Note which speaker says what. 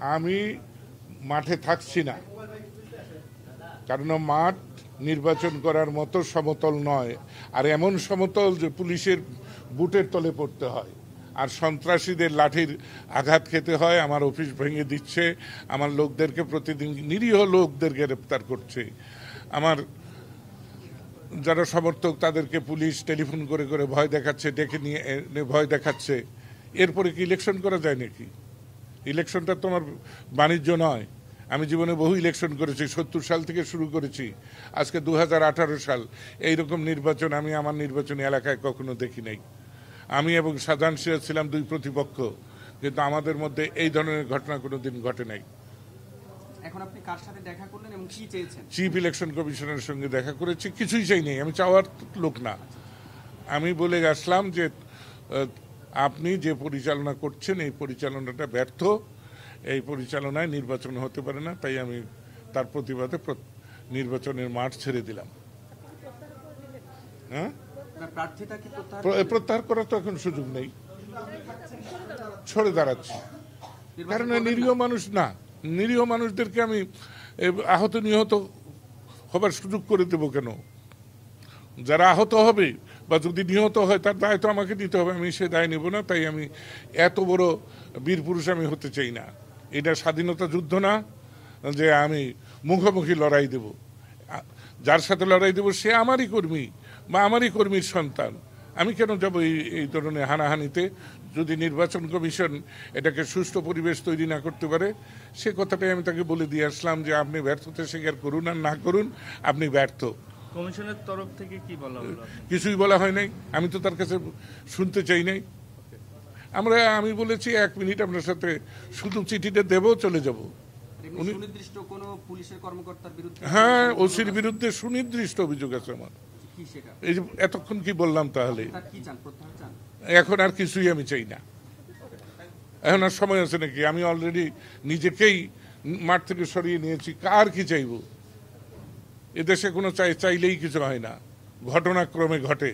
Speaker 1: আমি মাঠে থাকছি না। কারণ মাঠ নির্বাচন করার মতো সমতল নয়। আর এমন সমতল যে পুলিশের বুটের তলে পড়তে হয়। আর সন্ত্রাসীদের লাঠির আঘাত খেতে হয়, আমার অফিস ভেঙে দিচ্ছে, আমার লোকদেরকে প্রতিদিন নিরীহ লোকদের গ্রেপ্তার করছে। আমার যারা সমর্থক, তাদেরকে পুলিশ টেলিফোন করে করে ভয় দেখাচ্ছে, ডেকে নিয়ে ভয় দেখাচ্ছে। এরপরে কি ইলেকশন করা যায় নাকি? ইলেকশনটা তোমার বাণিজ্য নয়। আমি জীবনে বহু ইলেকশন করেছি সত্তর সাল থেকে শুরু করেছি। আজকে দু আঠারো সাল এইরকম নির্বাচন আমি আমার নির্বাচনী এলাকায় কখনো দেখি নাই। আমি এবং সাধারণ সিরাজ ছিলাম দুই প্রতিপক্ষ কিন্তু আমাদের মধ্যে এই ধরনের ঘটনা কোনো দিন ঘটে নাই।
Speaker 2: এখন আপনি কার সাথে দেখা করলেন এবং
Speaker 1: চিফ ইলেকশন কমিশনের সঙ্গে দেখা করেছি কিছুই চাই নেই আমি চাওয়ার লোক না। আমি বলে আসলাম যে আপনি যে পরিচালনা করছেন এই পরিচালনাটা ব্যর্থ। এই পরিচালনায় নির্বাচন হতে পারে না তাই আমি তার প্রতিবাদে প্র- নির্বাচনের মাঠ ছেড়ে দিলাম। হ্যাঁ?
Speaker 2: প্রত্যাহার
Speaker 1: প্র- করার তো এখন সুযোগ নেই। ছড়ে দাঁড়াচ্ছি। কারণ নিরীহ মানুষ না। নিরীহ মানুষদেরকে আমি আহত নিহত হবার সুযোগ করে দেব কেন? যারা আহত হবে বা যদি নিহত হয়, তার দায় তো আমাকে দিতে হবে, আমি সে দায় নেব না, তাই আমি এত বড় বীর পুরুষ আমি হতে চাই না। এটা স্বাধীনতা যুদ্ধ না, যে আমি মুখোমুখি লড়াই দেব। যার সাথে লড়াই দেব, সে আমারই কর্মী, বা আমারই কর্মীর সন্তান। আমি কেন যাব এই এই ধরনের হানাহানিতে? যদি নির্বাচন কমিশন এটাকে সুষ্ঠু পরিবেশ তৈরি না করতে পারে, সে কথাটাই আমি তাকে বলে দিয়ে আসলাম যে, আপনি ব্যর্থতা স্বীকার করুন আর না করুন, আপনি ব্যর্থ।
Speaker 3: কমিশনের তরফ থেকে কি বলা হলো
Speaker 1: কিছুই বলা হয় নাই। আমি তো তার কাছে শুনতে চাই নাই। আমরা আমি বলেছি এক মিনিট আপনার সাথে শুধু চিঠিটা দেবো চলে যাব।
Speaker 2: সুনির্দিষ্ট কোনো পুলিশের কর্মকর্তার বিরুদ্ধে
Speaker 1: হ্যাঁ ওসির বিরুদ্ধে সুনির্দিষ্ট অভিযোগ আছে আমার।
Speaker 2: সেটা?
Speaker 1: এই যে এতক্ষণ কি বললাম তাহলে?
Speaker 2: তার কি চান? প্রত্যাহার চান?
Speaker 1: এখন আর কিছুই আমি চাই না। এখন আর সময় আছে নাকি? আমি অলরেডি নিজেকেই মাঠ থেকে সরিয়ে নিয়েছি। কার কি চাইব? এদেশে কোনো চাই চাইলেই কিছু হয় না। ঘটনাক্রমে ঘটে।